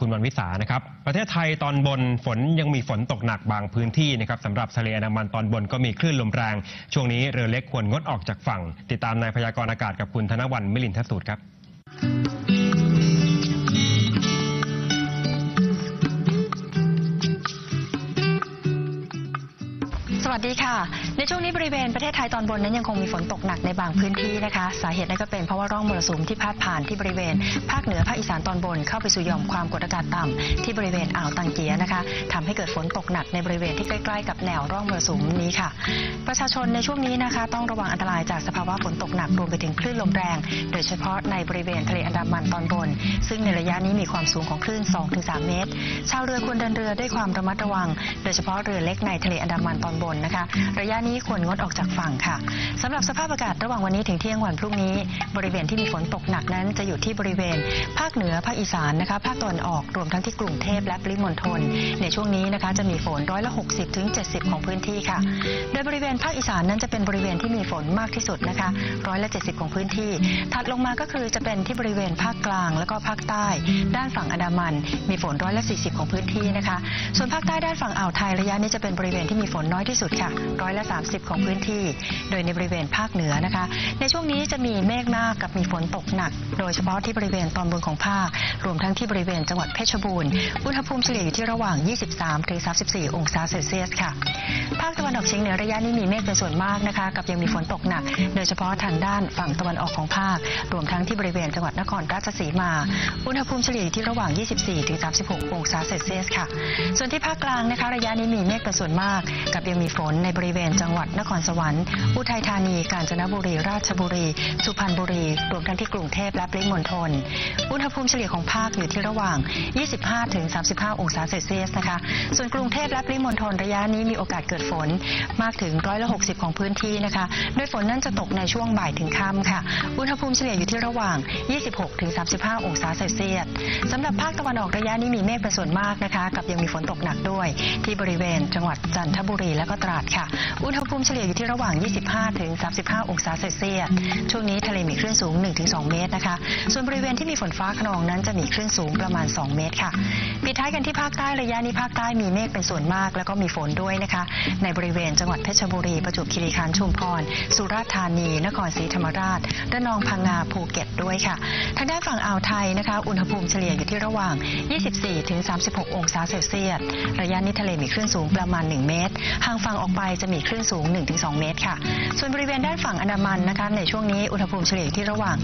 คุณวันวิสานะครับ ประเทศไทยตอนบนฝนยังมีฝนตกหนักบางพื้นที่นะครับสำหรับทะเลอันดามันตอนบนก็มีคลื่นลมแรง ช่วงนี้เรือเล็กควรงดออกจากฝั่ง ติดตามในพยากรณ์อากาศกับคุณธนวันมิลินทสูตรครับสวัสดีค่ะ ในช่วงนี้บริเวณประเทศไทยตอนบนนั้นยังคงมีฝนตกหนักในบางพื้นที่นะคะ สาเหตุนั่นก็เป็นเพราะว่าร่องมรสุมที่พาดผ่านที่บริเวณภาคเหนือภาคอีสานตอนบนเข้าไปสู่หย่อมความกดอากาศต่ำที่บริเวณอ่าวตังเกียนะคะทำให้เกิดฝนตกหนักในบริเวณที่ใกล้ๆกับแนวร่องมรสุมนี้ค่ะ ประชาชนในช่วงนี้นะคะ ต้องระวังอันตรายจากสภาวะฝนตกหนักรวมไปถึงคลื่นลมแรง โดยเฉพาะในบริเวณทะเลอันดามันตอนบน ซึ่งในระยะนี้มีความสูงของคลื่น 2-3 เมตร ชาวเรือควรเดินเรือด้วยความระมัดระวัง โดยเฉพาะเรือเล็กในทะเลอันดามันตอนบนนะคะ ระยะนี้ควรงดออกจากฝั่งค่ะสำหรับสภาพอากาศระหว่างวันนี้ถึงเที่ยงวันพรุ่งนี้ บริเวณที่มีฝนตกหนักนั้นจะอยู่ที่บริเวณ ภาคเหนือภาคอีสานนะคะภาคตะวันออกรวมทั้งที่กรุงเทพและปริมณฑลในช่วงนี้นะคะจะมีฝนร้อยละ 60ถึง70 ของพื้นที่ค่ะ โดยบริเวณภาคอีสานนั้นจะเป็นบริเวณที่มีฝนมากที่สุดนะคะร้อยละ 70 ของพื้นที่ ถัดลงมาก็คือจะเป็นที่บริเวณภาคกลาง แล้วก็ภาคใต้ ด้านฝั่งอันดามัน มีฝนร้อยละ 40 ของพื้นที่นะคะ ส่วนภาคใต้ด้านฝั่งอ่าวไทยระยะนี้จะเป็นบริเวณที่มีฝนน้อยที่สุดค่ะร้อยละ30 ของพื้นที่ โดยในบริเวณภาคเหนือนะคะ ในช่วงนี้จะมีเมฆมากกับมีฝนตกหนัก โดยเฉพาะที่บริเวณตอนบนของภาค รวมทั้งที่บริเวณจังหวัดเพชรบูรณ์ อุณหภูมิเฉลี่ยอยู่ที่ระหว่าง 23ถึง34 องศาเซลเซียสค่ะ ภาคตะวันออกเฉียงเหนือระยะนี้มีเมฆเป็นส่วนมากนะคะ กับยังมีฝนตกหนัก โดยเฉพาะทางด้านฝั่งตะวันออกของภาค รวมทั้งที่บริเวณจังหวัดนครราชสีมา อุณหภูมิเฉลี่ยอยู่ที่ระหว่าง 24ถึง36 องศาเซลเซียสค่ะ ส่วนที่ภาคกลางนะคะ ระยะนี้มีเมฆเป็นส่วนมาก กับยังมีฝนในบริเวณจัังหวัดนครสวรรค์ อุทัยธานี กาญจนบุรี ราชบุรี สุพรรณบุรี รวมทั้งที่กรุงเทพและปริมณฑล อุณหภูมิเฉลี่ยของภาคอยู่ที่ระหว่าง 25-35 องศาเซลเซียสนะคะ ส่วนกรุงเทพและปริมณฑลระยะนี้มีโอกาสเกิดฝนมากถึงร้อยละ60 ของพื้นที่นะคะ โดยฝนนั้นจะตกในช่วงบ่ายถึงค่ำค่ะ อุณหภูมิเฉลี่ยอยู่ที่ระหว่าง 26-35 องศาเซลเซียสสำหรับภาคตะวันออกระยะนี้มีเมฆเป็นส่วนมากนะคะ กับยังมีฝนตกหนักด้วย ที่บริเวณจังหวัดจันทบุรีและก็ตราดค่ะอุณณหภูมิเฉลี่ยอยู่ที่ระหว่าง 25 ถึง 35 องศาเซลเซียส ช่วงนี้ทะเลมีคลื่นสูง 1-2 เมตรนะคะ ส่วนบริเวณที่มีฝนฟ้าขนองนั้นจะมีคลื่นสูงประมาณ 2 เมตรค่ะ ปิดท้ายกันที่ภาคใต้ระยะนี้ภาคใต้มีเมฆเป็นส่วนมากแล้วก็มีฝนด้วยนะคะ ในบริเวณจังหวัดเพชรบุรี ประจวบคีรีขันธ์ชุมพร สุราษฎร์ธานี นครศรีธรรมราช ระนอง พังงา ภูเก็ตด้วยค่ะ ทางด้านฝั่งอ่าวไทยนะคะ อุณหภูมิเฉลี่ยอยู่ที่ระหว่าง 24 ถึง 36 องศาเซลเซียส ระยะนี้ทะเลมีคลื่นสูงประมาณ 1 เมตร ห่างฝั่งออกไปจะมีคลื่นสูง 1-2 เมตรค่ะ ส่วนบริเวณด้านฝั่งอันดามันนะคะในช่วงนี้อุณหภูมิเฉลี่ยที่ระหว่าง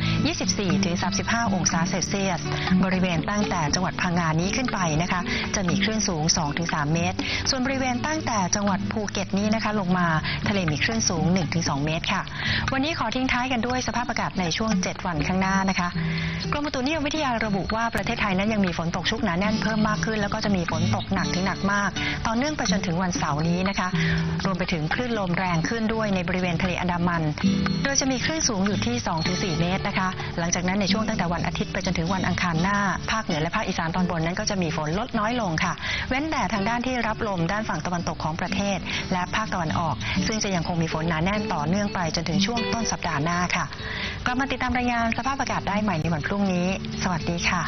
24-35 องศาเซลเซียส บริเวณตั้งแต่จังหวัดพังงานี้ขึ้นไปนะคะ จะมีคลื่นสูง 2-3 เมตร ส่วนบริเวณตั้งแต่จังหวัดภูเก็ตนี้นะคะลงมาทะเลมีคลื่นสูง 1-2 เมตรค่ะ วันนี้ขอทิ้งท้ายกันด้วยสภาพอากาศในช่วง 7 วันข้างหน้านะคะกรมอุตุนิยมวิทยาระบุว่าประเทศไทยนั้นยังมีฝนตกชุกหนาแน่นเพิ่มมากขึ้น แล้วก็จะมีฝนตกหนักถึงหนักมาก ต่อเนื่องไปจนถึงวันเสาร์นี้นะคะ รวมไปถึงคลื่นลมแรงขึ้นด้วยในบริเวณทะเลอันดามัน โดยจะมีคลื่นสูงอยู่ที่ 2-4 เมตรนะคะ หลังจากนั้นในช่วงตั้งแต่วันอาทิตย์ไปจนถึงวันอังคารหน้า ภาคเหนือและภาคอีสานตอนบนนั้นก็จะมีฝนลดน้อยลงค่ะ เว้นแต่ทางด้านที่รับลมด้านฝั่งตะวันตกของประเทศ และภาคตะวันออก ซึ่งจะยังคงมีฝนหนาแน่นต่อเนื่องไปจนถึงช่วงต้นสัปดาห์หน้าค่ะ กลับมาติดตามรายงานสภาพอากาศได้ใหม่ในวันพรุ่งนี้ สวัสดีค่ะ